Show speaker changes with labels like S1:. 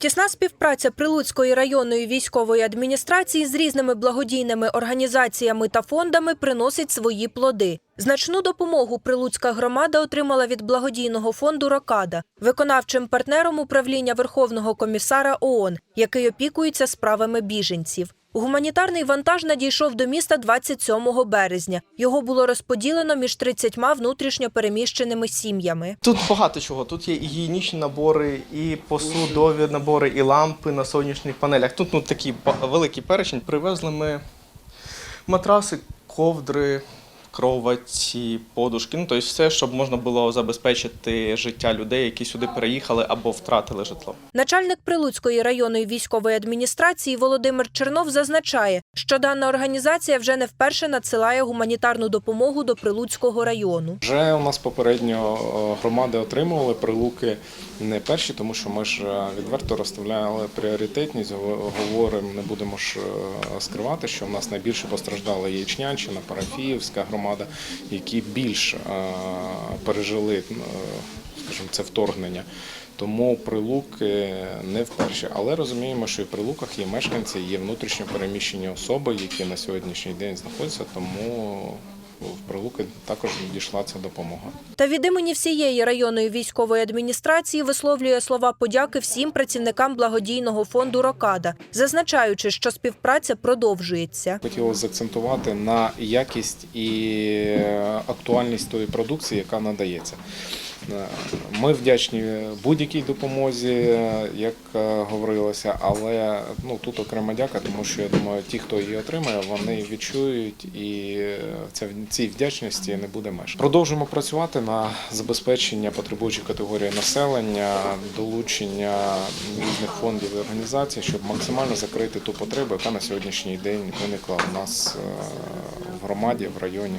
S1: Тісна співпраця Прилуцької районної військової адміністрації з різними благодійними організаціями та фондами приносить свої плоди. Значну допомогу Прилуцька громада отримала від благодійного фонду Рокада, виконавчим партнером управління Верховного комісара ООН, який опікується справами біженців. Гуманітарний вантаж надійшов до міста 27 березня. Його було розподілено між 30 внутрішньо переміщеними сім'ями.
S2: Тут багато чого. Тут є і гігієнічні набори, і посудові набори, і лампи на сонячних панелях. Тут ну, такий великий перечень. Привезли ми матраси, ковдри, кроваті, подушки. Ну, тобто все, щоб можна було забезпечити життя людей, які сюди переїхали або втратили житло.
S1: Начальник Прилуцької районної військової адміністрації Володимир Чернов зазначає, що дана організація вже не вперше надсилає гуманітарну допомогу до Прилуцького району.
S3: Вже у нас попередньо е, громади отримували прилуки не перші, тому що ми ж е, відверто розставляли пріоритетність. Го- Говоримо, не будемо ж е, скривати, що в нас найбільше постраждала Ячнянщина, Парафіївська громада, які більш е, пережили, е, скажімо, це вторгнення. Тому прилуки не вперше. Але розуміємо, що і в прилуках є мешканці, є внутрішньо переміщені особи, які на сьогоднішній день знаходяться, тому в прилуки також дійшла ця допомога.
S1: Та від імені всієї районної військової адміністрації висловлює слова подяки всім працівникам благодійного фонду Рокада, зазначаючи, що співпраця продовжується.
S3: Хотілося заакцентувати на якість і актуальність тої продукції, яка надається. Е, Ми вдячні будь-якій допомозі, як е, говорилося, але ну тут окрема дяка, тому що я думаю, ті, хто її отримає, вони відчують, і е, ця цій вдячності не буде меж. Продовжуємо працювати на забезпечення потребуючих категорій населення, долучення різних фондів і організацій, щоб максимально закрити ту потребу, яка на сьогоднішній день виникла у нас е, в громаді, в районі.